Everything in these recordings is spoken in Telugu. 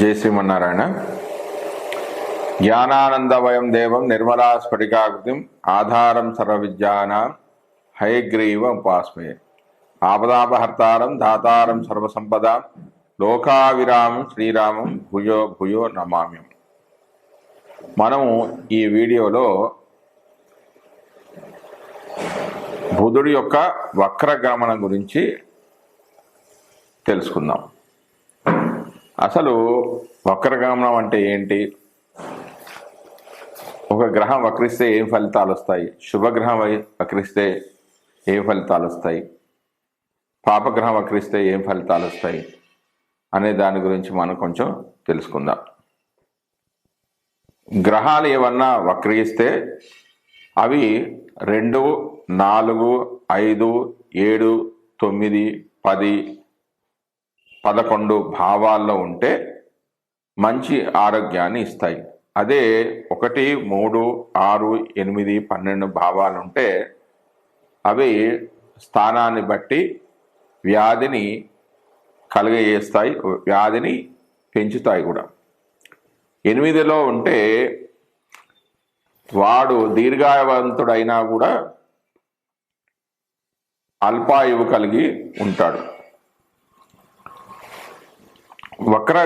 జై శ్రీమన్నారాయణ. జ్ఞానానందవయం దేవం నిర్మలా స్ఫటికాకృతిం ఆధారం సర్వవిద్యానాం హయగ్రీవ ఉపాస్మే. ఆపదాపహర్తారం దాతారం సర్వసంపద లోకావిరామం శ్రీరామం భుయో భుయో నమామ్యం. మనము ఈ వీడియోలో బుధుడి యొక్క వక్రగమనం గురించి తెలుసుకుందాం. అసలు వక్రగమనం అంటే ఏంటి? ఒక గ్రహం వక్రిస్తే ఏం ఫలితాలు వస్తాయి? శుభగ్రహం వై- వక్రిస్తే ఏం ఫలితాలు వస్తాయి? పాపగ్రహం వక్రిస్తే ఏం ఫలితాలు వస్తాయి? అనే దాని గురించి మనం కొంచెం తెలుసుకుందాం. గ్రహాలు ఏమన్నా వక్రిస్తే అవి రెండు నాలుగు ఐదు ఏడు తొమ్మిది పది పదకొండు భావాల్లో ఉంటే మంచి ఆరోగ్యాన్ని ఇస్తాయి. అదే ఒకటి మూడు ఆరు ఎనిమిది పన్నెండు భావాలు ఉంటే అవి స్థానాన్ని బట్టి వ్యాధిని కలుగజేస్తాయి వ్యాధిని పెంచుతాయి కూడా. ఎనిమిదిలో ఉంటే వాడు దీర్ఘాయవంతుడైనా కూడా అల్పాయువు కలిగి ఉంటాడు. వక్ర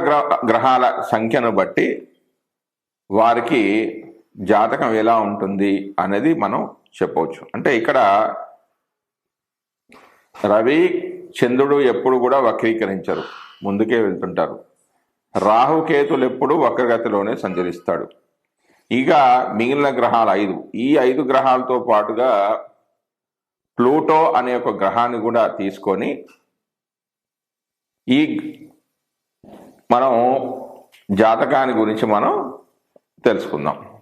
గ్రహాల సంఖ్యను బట్టి వారికి జాతకం ఎలా ఉంటుంది అనేది మనం చెప్పవచ్చు. అంటే ఇక్కడ రవి చంద్రుడు ఎప్పుడు కూడా వక్రీకరించరు. ముందుకే వెళ్తుంటారు. రాహుకేతులు ఎప్పుడు వక్రగతిలోనే సంచరిస్తాడు. ఇక మిగిలిన గ్రహాలు ఐదు. ఈ ఐదు గ్రహాలతో పాటుగా ప్లూటో అనే ఒక గ్రహాన్ని కూడా తీసుకొని ఈ మనం జాతకాన్ని గురించి మనం తెలుసుకుందాం.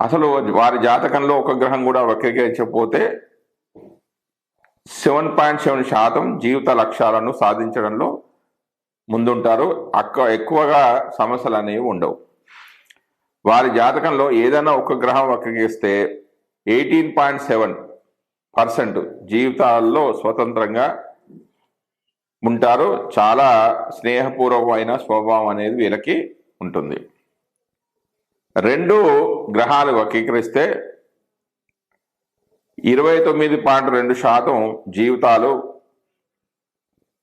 అసలు వారి జాతకంలో ఒక గ్రహం కూడా వక్రీకరించకపోతే సెవెన్ పాయింట్ సెవెన్ శాతం జీవిత లక్ష్యాలను సాధించడంలో ముందుంటారు. అక్క ఎక్కువగా సమస్యలు అనేవి ఉండవు. వారి జాతకంలో ఏదైనా ఒక గ్రహం వక్రీకరిస్తే ఎయిటీన్ పాయింట్ సెవెన్ పర్సెంట్ జీవితాల్లో స్వతంత్రంగా ఉంటారు. చాలా స్నేహపూర్వకమైన స్వభావం అనేది వీళ్ళకి ఉంటుంది. రెండు గ్రహాలు వక్రీకరిస్తే ఇరవై తొమ్మిది పాయింట్ రెండు శాతం జీవితాలు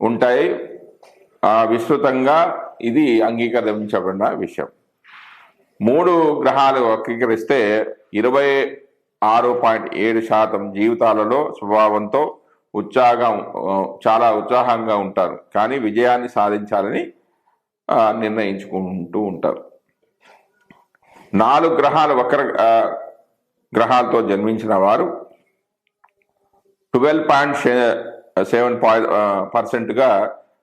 ఉంటాయి. ఆ, విస్తృతంగా ఇది అంగీకరించబడిన విషయం. మూడు గ్రహాలు వక్రీకరిస్తే ఇరవై ఆరు పాయింట్ ఏడు శాతం జీవితాలలో స్వభావంతో ఉత్సాహం చాలా ఉత్సాహంగా ఉంటారు. కానీ విజయాన్ని సాధించాలని నిర్ణయించుకుంటూ ఉంటారు. నాలుగు గ్రహాలు వక్ర గ్రహాలతో జన్మించిన వారు ట్వెల్వ్ పాయింట్ సెవెన్ పాయింట్ పర్సెంట్గా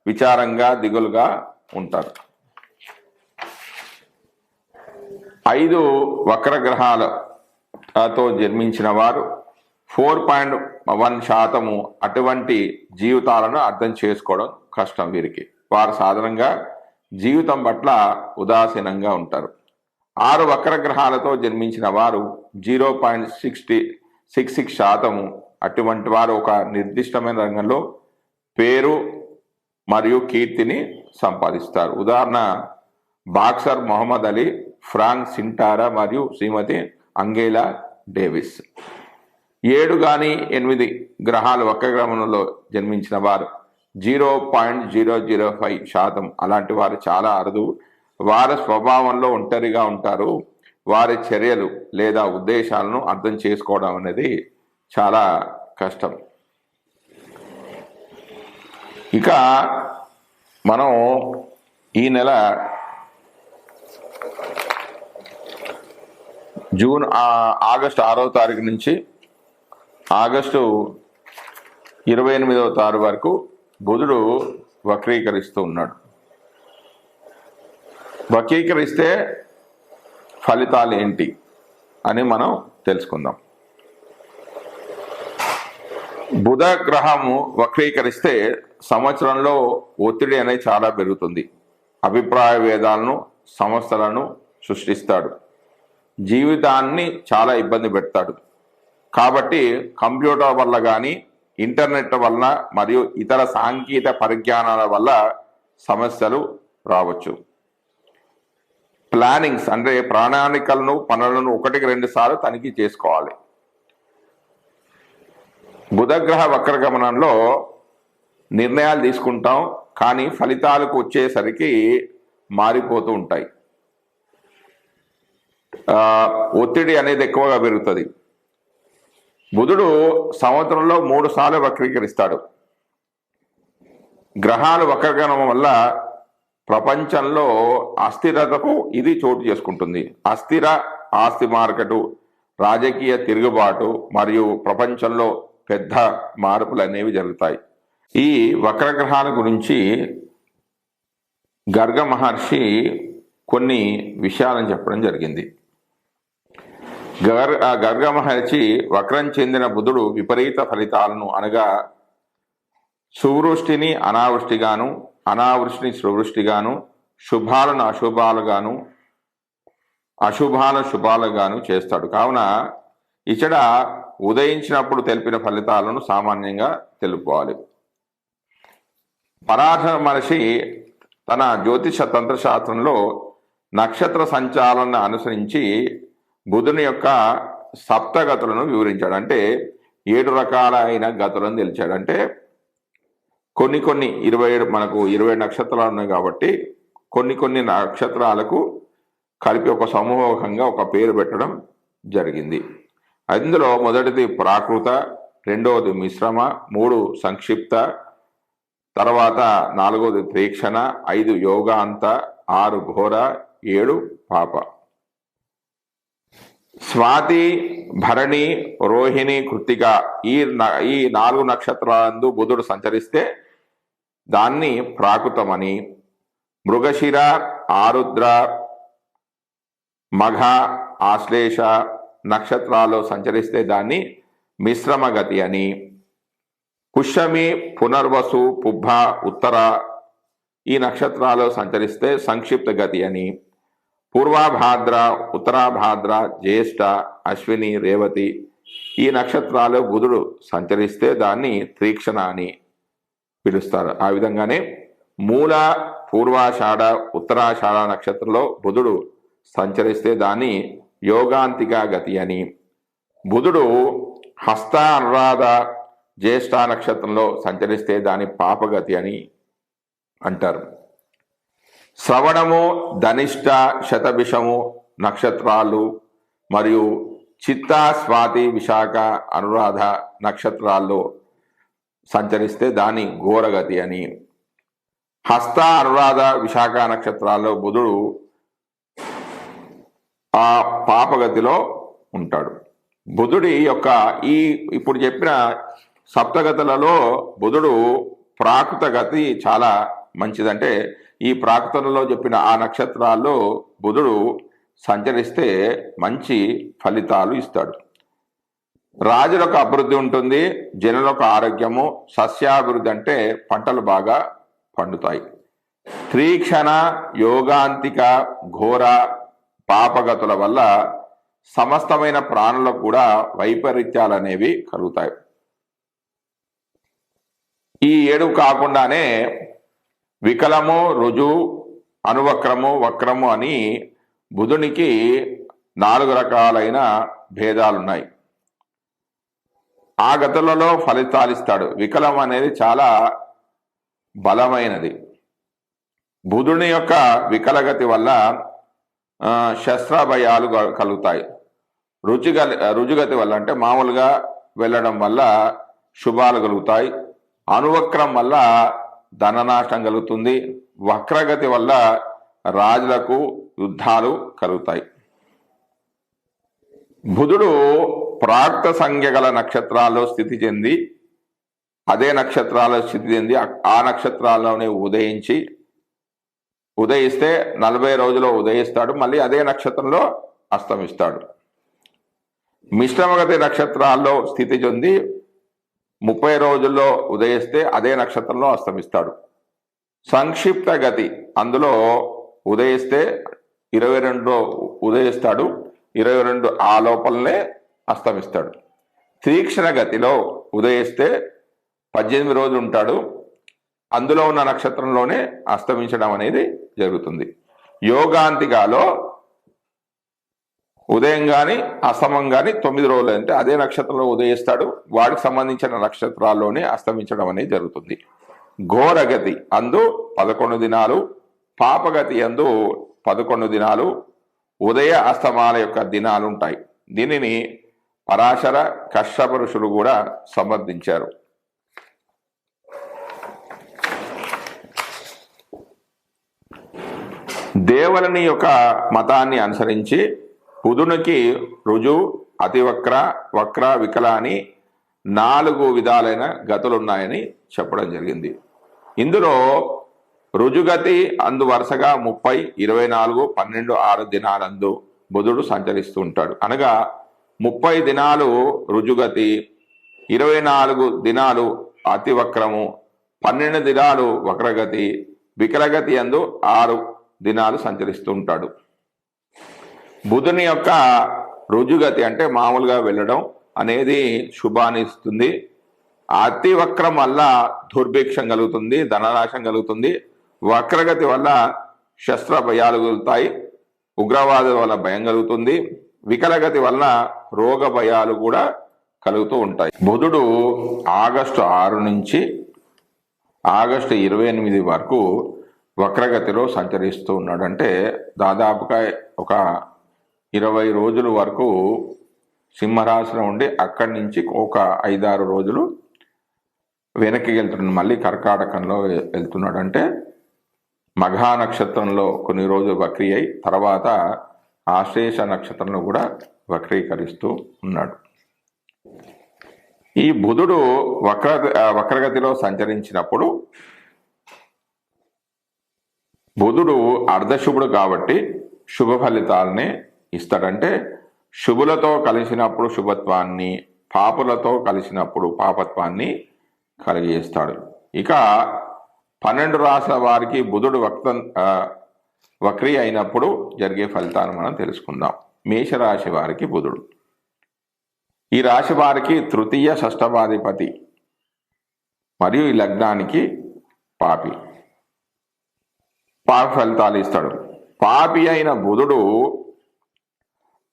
విచారంగా దిగులుగా ఉంటారు. ఐదు వక్ర గ్రహాలతో జన్మించిన వారు ఫోర్ పాయింట్ వన్ శాతము అటువంటి జీవితాలను అర్థం చేసుకోవడం కష్టం వీరికి. వారు సాధారణంగా జీవితం పట్ల ఉదాసీనంగా ఉంటారు. ఆరు వక్ర గ్రహాలతో జన్మించిన వారు zero point sixty six six శాతము అటువంటి వారు ఒక నిర్దిష్టమైన రంగంలో పేరు మరియు కీర్తిని సంపాదిస్తారు. ఉదాహరణ boxer Mohammad Ali Frank Sinatra మరియు శ్రీమతి అంగేలా డేవిస్. ఏడు కానీ ఎనిమిది గ్రహాలు వక్రగ్రహణంలో జన్మించిన వారు. Zero point zero zero five శాతం. అలాంటి వారు చాలా అరుదు. వారి స్వభావంలో ఒంటరిగా ఉంటారు. వారి చర్యలు లేదా ఉద్దేశాలను అర్థం చేసుకోవడం అనేది చాలా కష్టం. ఇక మనం ఈ నెల జూన్ ఆగస్ట్ ఆరో తారీఖు నుంచి ఆగస్టు ఇరవై ఎనిమిదవ తారు వరకు బుధుడు వక్రీకరిస్తూ ఉన్నాడు. వక్రీకరిస్తే ఫలితాలు ఏంటి అని మనం తెలుసుకుందాం. బుధ గ్రహము వక్రీకరిస్తే సంవత్సరంలో ఒత్తిడి అనేది చాలా పెరుగుతుంది. అభిప్రాయ భేదాలను సమస్యలను సృష్టిస్తాడు. జీవితాన్ని చాలా ఇబ్బంది పెడతాడు. కాబట్టి కంప్యూటర్ వల్ల కానీ ఇంటర్నెట్ వలన మరియు ఇతర సాంకేతిక పరిజ్ఞానాల వల్ల సమస్యలు రావచ్చు. ప్లానింగ్స్ అంటే ప్రణాళికలను పనులను ఒకటికి రెండు సార్లు తనిఖీ చేసుకోవాలి. బుధగ్రహ వక్రగమనంలో నిర్ణయాలు తీసుకుంటాం కానీ ఫలితాలకు వచ్చేసరికి మారిపోతూ ఉంటాయి. ఒత్తిడి అనేది ఎక్కువగా పెరుగుతుంది. బుధుడు సంవత్సరంలో మూడు సార్లు వక్రీకరిస్తాడు. గ్రహాలు వక్రగణం వల్ల ప్రపంచంలో అస్థిరతకు ఇది చోటు చేసుకుంటుంది. అస్థిర ఆస్తి మార్కెటు రాజకీయ తిరుగుబాటు మరియు ప్రపంచంలో పెద్ద మార్పులు అనేవి జరుగుతాయి. ఈ వక్రగ్రహాల గురించి గర్గ మహర్షి కొన్ని విషయాలను చెప్పడం జరిగింది. గర్ ఆ గర్గ మహర్షి వక్రం చెందిన బుధుడు విపరీత ఫలితాలను అనగా సువృష్టిని అనావృష్టిగాను అనావృష్టిని సువృష్టిగాను శుభాలను అశుభాలుగాను అశుభాల శుభాలుగాను చేస్తాడు. కావున ఇచ్చట ఉదయించినప్పుడు తెలిపిన ఫలితాలను సామాన్యంగా తెలుపుకోవాలి. పరాధ మహర్షి తన జ్యోతిష తంత్రశాస్త్రంలో నక్షత్ర సంచాలన అనుసరించి బుధుని యొక్క సప్తగతులను వివరించాడు. అంటే ఏడు రకాలైన గతులను తెలిచాడు. అంటే కొన్ని కొన్ని ఇరవై ఏడు మనకు ఇరవై నక్షత్రాలు ఉన్నాయి కాబట్టి కొన్ని కొన్ని నక్షత్రాలకు కలిపి ఒక సమూహంగా ఒక పేరు పెట్టడం జరిగింది. అందులో మొదటిది ప్రాకృత రెండవది మిశ్రమ మూడు సంక్షిప్త తర్వాత నాలుగవది ప్రేక్షణ ఐదు యోగాంత ఆరు ఘోర ఏడు పాప. స్వాతి భరణి రోహిణి కృతిక ఈ న- ఈ నాలుగు నక్షత్రాలందు బుధుడు సంచరిస్తే దాన్ని ప్రాకృతమని. మృగశిర ఆరుద్ర మఘ ఆశ్లేష నక్షత్రాలు సంచరిస్తే దాన్ని మిశ్రమ గతి అని. పుష్యమి పునర్వసు పుబ్బ ఉత్తర ఈ నక్షత్రాలు సంచరిస్తే సంక్షిప్త గతి అని. పూర్వాభాద్ర ఉత్తరాభాద్ర జ్యేష్ఠ అశ్విని రేవతి ఈ నక్షత్రాలు బుధుడు సంచరిస్తే దాన్ని త్రీక్షణ అని పిలుస్తారు. ఆ విధంగానే మూల పూర్వాషాఢ ఉత్తరాషాఢ నక్షత్రంలో బుధుడు సంచరిస్తే దాన్ని యోగాంతిక గతి అని. బుధుడు హస్త అనురాధ జ్యేష్ఠ నక్షత్రంలో సంచరిస్తే దాని పాపగతి అని అంటారు. శ్రవణము ధనిష్ట శతభిషము నక్షత్రాలు మరియు చిత్త స్వాతి విశాఖ అనురాధ నక్షత్రాల్లో సంచరిస్తే దాని ఘోరగతి అని. హస్త అనురాధ విశాఖ నక్షత్రాల్లో బుధుడు ఆ పాపగతిలో ఉంటాడు. బుధుడి యొక్క ఈ ఇప్పుడు చెప్పిన సప్తగతులలో బుధుడు ప్రాకృత గతి చాలా మంచిదంటే ఈ ప్రాకృతంలో చెప్పిన ఆ నక్షత్రాల్లో బుధుడు సంచరిస్తే మంచి ఫలితాలు ఇస్తాడు. రాజులకు అభివృద్ధి ఉంటుంది జనులకు ఆరోగ్యము సస్యాభివృద్ధి అంటే పంటలు బాగా పండుతాయి. త్రీక్షణ యోగాంతిక ఘోర పాపగతుల వల్ల సమస్తమైన ప్రాణులకు కూడా వైపరీత్యాలు అనేవి కలుగుతాయి. ఈ ఏడు కాకుండానే వికలము రుజు అనువక్రము వక్రము అని బుధునికి నాలుగు రకాలైన భేదాలున్నాయి. ఆ గతులలో ఫలితాలిస్తాడు వికలం అనేది చాలా బలమైనది. బుధుని యొక్క వికలగతి వల్ల శస్త్రభయాలు కలుగుతాయి. రుచిగ రుజుగతి వల్ల అంటే మామూలుగా వెళ్ళడం వల్ల శుభాలు కలుగుతాయి. అనువక్రం వల్ల ధననాశం కలుగుతుంది. వక్రగతి వల్ల రాజులకు యుద్ధాలు కలుగుతాయి. బుధుడు ప్రాక్త సంఖ్య గల నక్షత్రాల్లో స్థితి చెంది అదే నక్షత్రాల్లో స్థితి చెంది ఆ- ఆ నక్షత్రాల్లోనే ఉదయించి ఉదయిస్తే నలభై రోజుల్లో ఉదయిస్తాడు మళ్ళీ అదే నక్షత్రంలో అస్తమిస్తాడు. మిశ్రమగతి నక్షత్రాల్లో స్థితి చెంది ముప్పై రోజుల్లో ఉదయిస్తే అదే నక్షత్రంలో అస్తమిస్తాడు. సంక్షిప్త గతి అందులో ఉదయిస్తే ఇరవై రెండులో ఉదయిస్తాడు ఇరవై రెండు ఆ లోపలనే అస్తమిస్తాడు. తీక్షణ గతిలో ఉదయిస్తే పద్దెనిమిది రోజులు ఉంటాడు అందులో ఉన్న నక్షత్రంలోనే అస్తమించడం అనేది జరుగుతుంది. యోగాంతికాలో ఉదయం కానీ అస్తమం కానీ తొమ్మిది రోజులు అంటే అదే నక్షత్రంలో ఉదయిస్తాడు. వాడికి సంబంధించిన నక్షత్రాల్లోనే అస్తమించడం అనేది జరుగుతుంది. ఘోరగతి అందు పదకొండు దినాలు పాపగతి అందు పదకొండు దినాలు ఉదయ అస్తమాల యొక్క దినాలు ఉంటాయి దీనిని పరాశర కశ్యప ఋషులు కూడా సమర్థించారు దేవులని యొక్క మతాన్ని అనుసరించి బుధునికి రుజు అతివక్ర వక్ర వికల అని నాలుగు విధాలైన గతులు ఉన్నాయని చెప్పడం జరిగింది. ఇందులో రుజుగతి అందు వరుసగా ముప్పై ఇరవై నాలుగు పన్నెండు ఆరు దినాలందు బుధుడు సంచరిస్తూ ఉంటాడు. అనగా ముప్పై దినాలు రుజుగతి ఇరవై నాలుగు దినాలు అతివక్రము పన్నెండు దినాలు వక్రగతి వికలగతి అందు ఆరు దినాలు సంచరిస్తూ ఉంటాడు. బుధుని యొక్క రుజుగతి అంటే మామూలుగా వెళ్ళడం అనేది శుభానిస్తుంది అతివక్రం అతి వక్రం వల్ల దుర్భిక్షం కలుగుతుంది ధననాశం కలుగుతుంది. వక్రగతి వల్ల శస్త్ర భయాలు కలుగుతాయి ఉగ్రవాదం వల్ల భయం కలుగుతుంది. వికలగతి వలన రోగ భయాలు కూడా కలుగుతూ ఉంటాయి. బుధుడు ఆగస్టు ఆరు నుంచి ఆగస్టు ఇరవై ఎనిమిది వరకు వక్రగతిలో సంచరిస్తూ ఉన్నాడు. అంటే దాదాపుగా ఒక ఇరవై రోజుల వరకు సింహరాశిలో ఉండి అక్కడి నుంచి ఒక ఐదారు రోజులు వెనక్కి వెళ్తున్నాడు మళ్ళీ కర్కాటకంలో వెళ్తున్నాడు అంటే మఘా నక్షత్రంలో కొన్ని రోజులు వక్రీ అయి తర్వాత ఆశ్లేష నక్షత్రంలో కూడా వక్రీకరిస్తూ ఉన్నాడు. ఈ బుధుడు వక్ర వక్రగతిలో సంచరించినప్పుడు బుధుడు అర్ధశుభుడు కాబట్టి శుభ ఫలితాలని ఇస్తాడంటే శుభులతో కలిసినప్పుడు శుభత్వాన్ని పాపులతో కలిసినప్పుడు పాపత్వాన్ని కలిగజేస్తాడు. ఇక పన్నెండు రాసిన వారికి బుధుడు వక్త వక్రి వక్రీ అయినప్పుడు జరిగే ఫలితాలు మనం తెలుసుకుందాం. మేషరాశి వారికి బుధుడు. ఈ రాశి వారికి తృతీయ షష్టమాధిపతి మరియు ఈ లగ్నానికి పాపి. పాప ఫలితాలు ఇస్తాడు. పాపి అయిన బుధుడు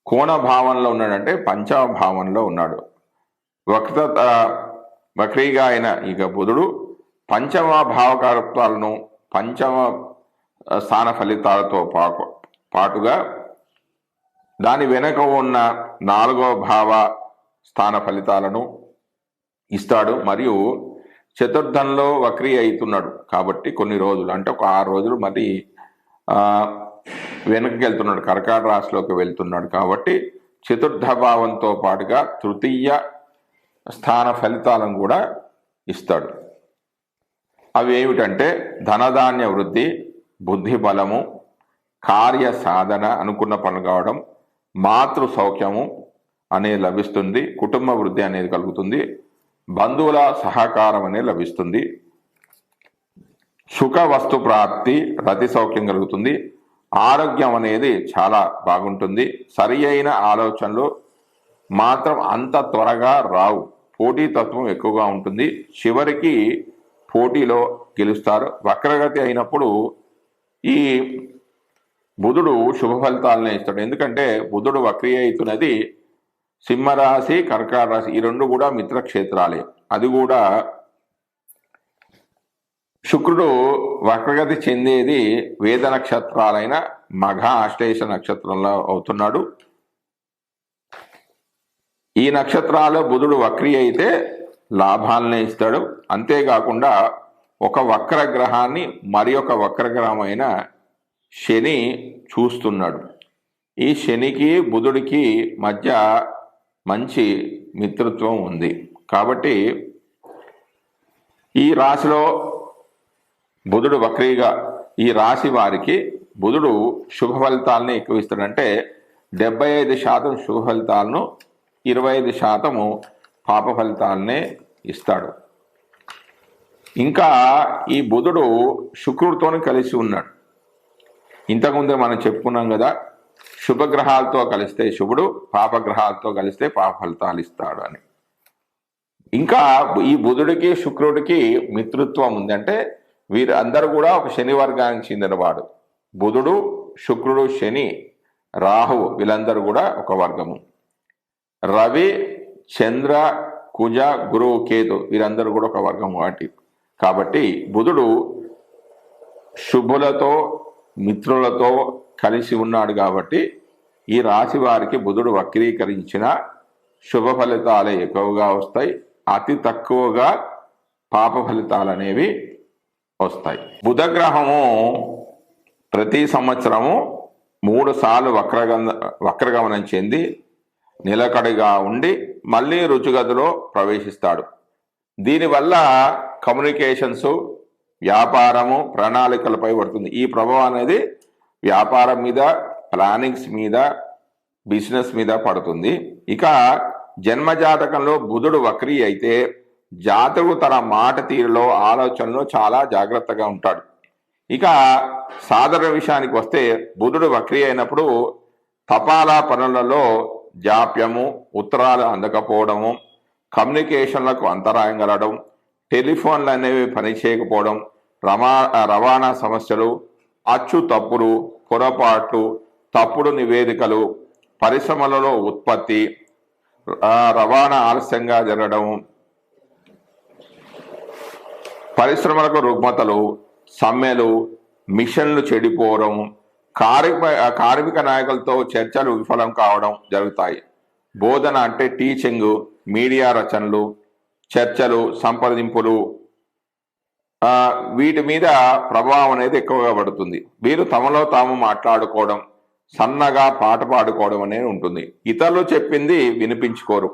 కోణ భావంలో ఉన్నాడంటే పంచమ భావంలో ఉన్నాడు. వక్త వక్రీగా అయిన ఇక బుధుడు పంచమ భావకారత్వాలను పంచమ స్థాన ఫలితాలతో పాకు పాటుగా దాని వెనక ఉన్న నాలుగవ భావ స్థాన ఫలితాలను ఇస్తాడు. మరియు చతుర్థంలో వక్రీ అవుతున్నాడు. కాబట్టి కొన్ని రోజులు అంటే ఒక ఆరు రోజులు మరి వెనక్కి వెళ్తున్నాడు కర్కాట రాశిలోకి వెళ్తున్నాడు కాబట్టి చతుర్థ భావంతో పాటుగా తృతీయ స్థాన ఫలితాలను కూడా ఇస్తాడు. అవి ఏమిటంటే ధనధాన్య వృద్ధి బుద్ధి బలము కార్య సాధన అనుకున్న పనులు కావడం మాతృ సౌఖ్యము అనేది లభిస్తుంది కుటుంబ వృద్ధి అనేది కలుగుతుంది బంధువుల సహకారం అనేది లభిస్తుంది సుఖ వస్తు ప్రాప్తి రతి సౌఖ్యం కలుగుతుంది ఆరోగ్యం అనేది చాలా బాగుంటుంది. సరి అయిన ఆలోచనలు మాత్రం అంత త్వరగా రావు. పోటీతత్వం ఎక్కువగా ఉంటుంది. చివరికి పోటీలో గెలుస్తారు. వక్రగతి అయినప్పుడు ఈ బుధుడు శుభ ఫలితాలనే ఇస్తాడు. ఎందుకంటే బుధుడు వక్రియ అవుతున్నది సింహరాశి కర్కాట రాశి ఈ రెండు కూడా మిత్రక్షేత్రాలే. అది కూడా శుక్రుడు వక్రగతి చెందేది వేద నక్షత్రాలైన మఘ అష్టేష నక్షత్రంలో అవుతున్నాడు. ఈ నక్షత్రాల్లో బుధుడు వక్రి అయితే లాభాలనే ఇస్తాడు. అంతేకాకుండా ఒక వక్ర గ్రహాన్ని మరి ఒక వక్రగ్రహమైన శని చూస్తున్నాడు. ఈ శనికి బుధుడికి మధ్య మంచి మిత్రత్వం ఉంది. కాబట్టి ఈ రాశిలో బుధుడు వక్రీగా ఈ రాశి వారికి బుధుడు శుభ ఫలితాలని ఎక్కువ ఇస్తాడంటే డెబ్బై ఐదు శాతం శుభ ఫలితాలను ఇరవై ఐదు శాతము పాప ఫలితాలనే ఇస్తాడు. ఇంకా ఈ బుధుడు శుక్రుడితో కలిసి ఉన్నాడు. ఇంతకుముందే మనం చెప్పుకున్నాం కదా శుభగ్రహాలతో కలిస్తే శుభుడు పాపగ్రహాలతో కలిస్తే పాప ఫలితాలు ఇస్తాడు అని. ఇంకా ఈ బుధుడికి శుక్రుడికి మిత్రుత్వం ఉంది అంటే వీరు అందరూ కూడా ఒక శని వర్గానికి చెందినవాడు బుధుడు శుక్రుడు శని రాహువు వీళ్ళందరూ కూడా ఒక వర్గము. రవి చంద్ర కుజ గురువు కేతు వీరందరూ కూడా ఒక వర్గం వాటి. కాబట్టి బుధుడు శుభులతో మిత్రులతో కలిసి ఉన్నాడు కాబట్టి ఈ రాశి వారికి బుధుడు వక్రీకరించిన శుభ ఫలితాలే ఎక్కువగా వస్తాయి. అతి తక్కువగా పాప ఫలితాలు అనేవి వస్తాయి. బుధగ్రహము ప్రతి సంవత్సరము మూడు సార్లు వక్రగం వక్రగమనం చెంది నిలకడగా ఉండి మళ్ళీ రుచుగదిలో ప్రవేశిస్తాడు. దీనివల్ల కమ్యూనికేషన్స్ వ్యాపారము ప్రణాళికలపై పడుతుంది. ఈ ప్రభావం అనేది వ్యాపారం మీద ప్లానింగ్స్ మీద బిజినెస్ మీద పడుతుంది. ఇక జన్మజాతకంలో బుధుడు వక్రీ అయితే జాతకుడు తన మాట తీరులో ఆలోచనలో చాలా జాగ్రత్తగా ఉంటాడు. ఇక సాధారణ విషయానికి వస్తే బుధుడు వక్రీ అయినప్పుడు తపాలా పనులలో జాప్యము ఉత్తరాలు అందకపోవడము కమ్యూనికేషన్లకు అంతరాయం కలగడం టెలిఫోన్లు అనేవి పనిచేయకపోవడం రమా రవాణా సమస్యలు అచ్చు తప్పులు పొరపాట్లు తప్పుడు నివేదికలు పరిశ్రమలలో ఉత్పత్తి రవాణా ఆలస్యంగా జరగడం పరిశ్రమలకు రుగ్మతలు సమ్మెలు మిషన్లు చెడిపోవడం కార్మిక కార్మిక నాయకులతో చర్చలు విఫలం కావడం జరుగుతాయి. బోధన అంటే టీచింగ్ మీడియా రచనలు చర్చలు సంప్రదింపులు. వీటి మీద ప్రభావం అనేది ఎక్కువగా పడుతుంది. వీరు తమలో తాము మాట్లాడుకోవడం సన్నగా పాట పాడుకోవడం అనేది ఉంటుంది. ఇతరులు చెప్పింది వినిపించుకోరు.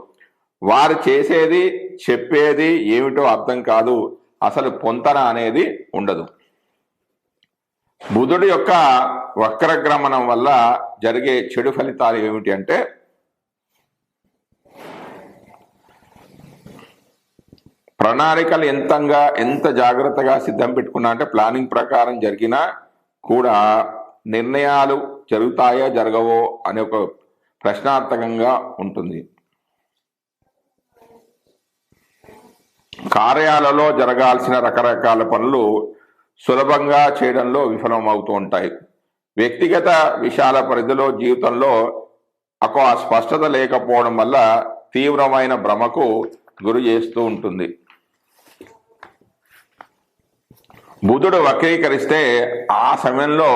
వారు చేసేది చెప్పేది ఏమిటో అర్థం కాదు. అసలు పొంతన అనేది ఉండదు. బుధుడు యొక్క వక్రగ్రమణం వల్ల జరిగే చెడు ఫలితాలు ఏమిటి అంటే ప్రణాళికలు ఎంతంగా ఎంత జాగ్రత్తగా సిద్ధం పెట్టుకున్నా అంటే ప్లానింగ్ ప్రకారం జరిగినా కూడా నిర్ణయాలు జరుగుతాయో జరగవో అనే ఒక ప్రశ్నార్థకంగా ఉంటుంది. కార్యాలలో జరగాల్సిన రకరకాల పనులు సులభంగా చేయడంలో విఫలమవుతూ ఉంటాయి వ్యక్తిగత విషయాల పరిధిలో జీవితంలో ఒక స్పష్టత లేకపోవడం వల్ల తీవ్రమైన భ్రమకు గురి చేస్తూ ఉంటుంది. బుధుడు వక్రీకరిస్తే ఆ సమయంలో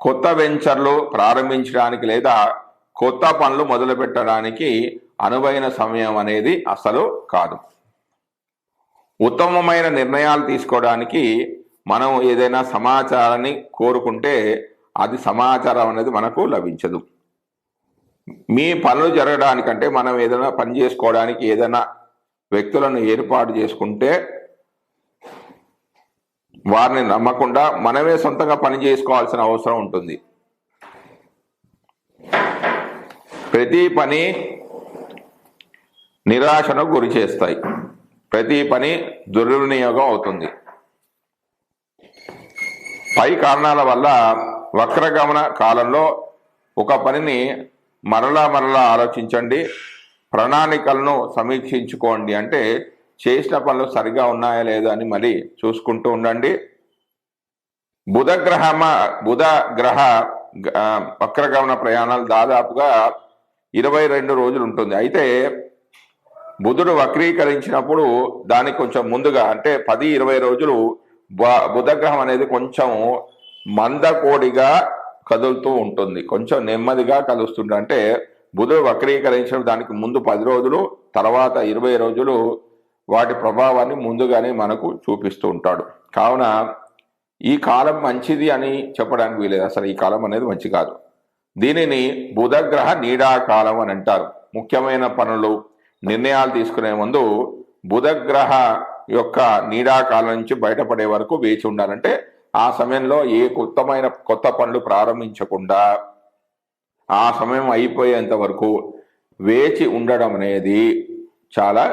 కొత్త వెంచర్లు ప్రారంభించడానికి లేదా కొత్త పనులు మొదలుపెట్టడానికి అనువైన సమయం అనేది అసలు కాదు. ఉత్తమమైన నిర్ణయాలు తీసుకోవడానికి మనం ఏదైనా సమాచారాన్ని కోరుకుంటే అది సమాచారం అనేది మనకు లభించదు. మీ పనులు జరగడానికంటే మనం ఏదైనా పని చేసుకోవడానికి ఏదైనా వ్యక్తులను ఏర్పాటు చేసుకుంటే వారిని నమ్మకుండా మనమే సొంతంగా పని చేసుకోవాల్సిన అవసరం ఉంటుంది. ప్రతి పని నిరాశను గురి చేస్తాయి. ప్రతి పని దుర్వినియోగం అవుతుంది. పై కారణాల వల్ల వక్రగమన కాలంలో ఒక పనిని మరలా మరలా ఆలోచించండి ప్రణాళికలను సమీక్షించుకోండి. అంటే చేసిన పనులు సరిగా ఉన్నాయా లేదా అని మరి చూసుకుంటూ ఉండండి. బుధ గ్రహమ బుధ గ్రహ వక్రగమన ప్రయాణాలు దాదాపుగా ఇరవై రెండు రోజులు ఉంటుంది. అయితే బుధుడు వక్రీకరించినప్పుడు దానికి కొంచెం ముందుగా అంటే పది ఇరవై రోజులు బుధగ్రహం అనేది కొంచెం మందకోడిగా కదులుతూ ఉంటుంది. కొంచెం నెమ్మదిగా కలుస్తుంది. అంటే బుధుడు వక్రీకరించడం దానికి ముందు పది రోజులు తర్వాత ఇరవై రోజులు వాటి ప్రభావాన్ని ముందుగానే మనకు చూపిస్తూ ఉంటాడు. కావున ఈ కాలం మంచిది అని చెప్పడానికి వీలేదు. అసలు ఈ కాలం అనేది మంచి కాదు. దీనిని బుధగ్రహ నీడాకాలం అని అంటారు. ముఖ్యమైన పనులు నిర్ణయాలు తీసుకునే ముందు బుధగ్రహ యొక్క నీడాకాలం నుంచి బయటపడే వరకు వేచి ఉండాలంటే ఆ సమయంలో ఏ కొత్తమైన కొత్త పనులు ప్రారంభించకుండా ఆ సమయం అయిపోయేంత వరకు వేచి ఉండడం అనేది చాలా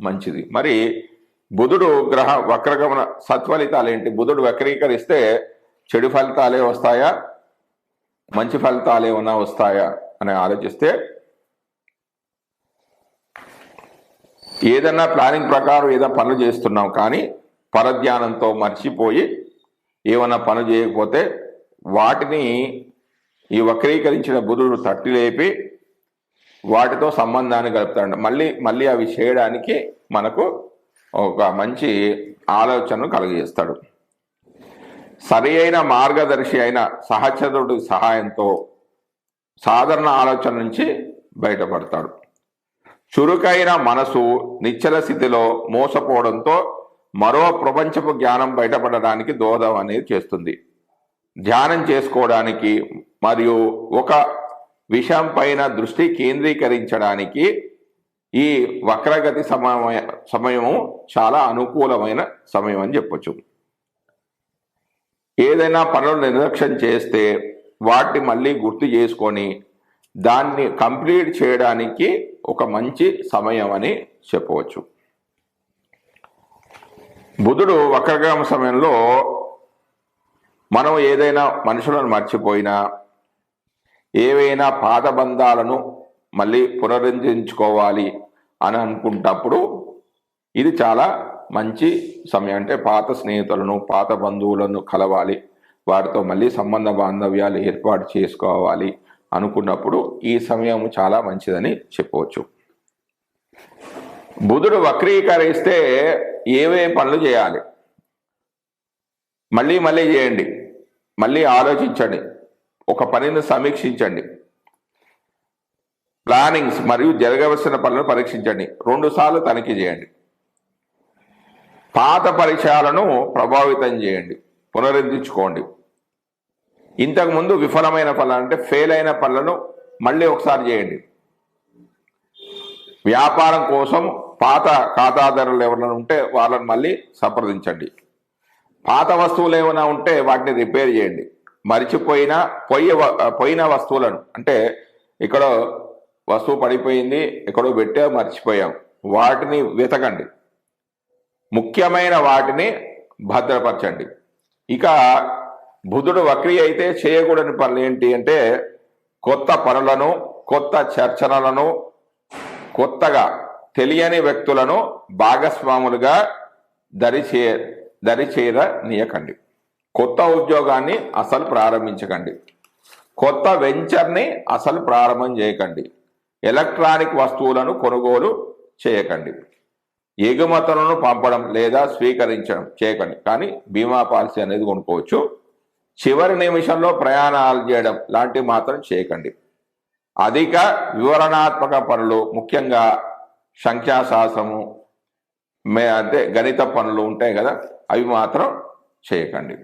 మంచిది. మరి బుధుడు గ్రహ వక్రగమన సత్ఫలితాలు ఏంటి? బుధుడు వక్రీకరిస్తే చెడు ఫలితాలే వస్తాయా? మంచి ఫలితాలు ఏమైనా వస్తాయా? అని ఆలోచిస్తే ఏదన్నా ప్లానింగ్ ప్రకారం ఏదైనా పనులు చేస్తున్నాం కానీ పరధ్యానంతో మర్చిపోయి ఏమైనా పనులు చేయకపోతే వాటిని ఈ వక్రీకరించిన బుధుడు తట్టి లేపి వాటితో సంబంధాన్ని కలుపుతాడు మళ్ళీ మళ్ళీ అవి చేయడానికి మనకు ఒక మంచి ఆలోచనను కలుగజేస్తాడు. సరి అయిన మార్గదర్శి అయిన సహచరుడి సహాయంతో సాధారణ ఆలోచన నుంచి బయటపడతాడు. చురుకైన మనసు నిశ్చల స్థితిలో మోసపోవడంతో మరో ప్రపంచపు జ్ఞానం బయటపడడానికి దోహదం అనేది చేస్తుంది. ధ్యానం చేసుకోవడానికి మరియు ఒక విషయం పైన దృష్టి కేంద్రీకరించడానికి ఈ వక్రగతి సమయ సమయము చాలా అనుకూలమైన సమయం అని చెప్పొచ్చు. ఏదైనా పనులు నిర్లక్ష్యం చేస్తే వాటిని మళ్ళీ గుర్తు చేసుకొని దాన్ని కంప్లీట్ చేయడానికి ఒక మంచి సమయం అని చెప్పవచ్చు. బుధుడు వక్రగ్రహం సమయంలో మనం ఏదైనా మనుషులను మర్చిపోయినా ఏవైనా పాత బంధాలను మళ్ళీ పునరుద్ధరించుకోవాలి అని అనుకుంటప్పుడు ఇది చాలా మంచి సమయం. అంటే పాత స్నేహితులను పాత బంధువులను కలవాలి. వారితో మళ్ళీ సంబంధ బాంధవ్యాలు ఏర్పాటు చేసుకోవాలి. అనుకున్నప్పుడు ఈ సమయం చాలా మంచిదని చెప్పవచ్చు. బుధుడు వక్రీకరిస్తే ఏమేం పనులు చేయాలి? మళ్ళీ మళ్ళీ చేయండి. మళ్ళీ ఆలోచించండి. ఒక పనిని సమీక్షించండి. ప్లానింగ్స్ మరియు జరగవలసిన పనులను పరీక్షించండి. రెండు సార్లు తనిఖీ చేయండి. పాత పరిచయాలను ప్రభావితం చేయండి. పునరుద్ధరించుకోండి. ఇంతకుముందు విఫలమైన పనులు అంటే ఫెయిల్ అయిన పనులను మళ్ళీ ఒకసారి చేయండి. వ్యాపారం కోసం పాత ఖాతాదారులు ఎవరైనా ఉంటే వాళ్ళని మళ్ళీ సంప్రదించండి. పాత వస్తువులు ఏమైనా ఉంటే వాటిని రిపేర్ చేయండి. మరిచిపోయిన పొయ్యి పోయిన వస్తువులను అంటే ఇక్కడ వస్తువు పడిపోయింది ఎక్కడో పెట్టా మర్చిపోయాం వాటిని వెతకండి. ముఖ్యమైన వాటిని భద్రపరచండి. ఇక బుధుడు వక్రీ అయితే చేయకూడని పనులు ఏంటి అంటే కొత్త పనులను కొత్త చర్చలను కొత్తగా తెలియని వ్యక్తులను భాగస్వాములుగా దరిచే దరిచేర నీయకండి. కొత్త ఉద్యోగాన్ని అసలు ప్రారంభించకండి. కొత్త వెంచర్ని అసలు ప్రారంభం చేయకండి. ఎలక్ట్రానిక్ వస్తువులను కొనుగోలు చేయకండి. ఎగుమతులను పంపడం లేదా స్వీకరించడం చేయకండి. కానీ బీమా పాలసీ అనేది కొనుక్కోవచ్చు. చివరి నిమిషంలో ప్రయాణాలు చేయడం లాంటివి మాత్రం చేయకండి. అధిక వివరణాత్మక పనులు ముఖ్యంగా సంఖ్యాశాస్త్రము మే అంటే గణిత పనులు ఉంటాయి కదా అవి మాత్రం చేయకండి.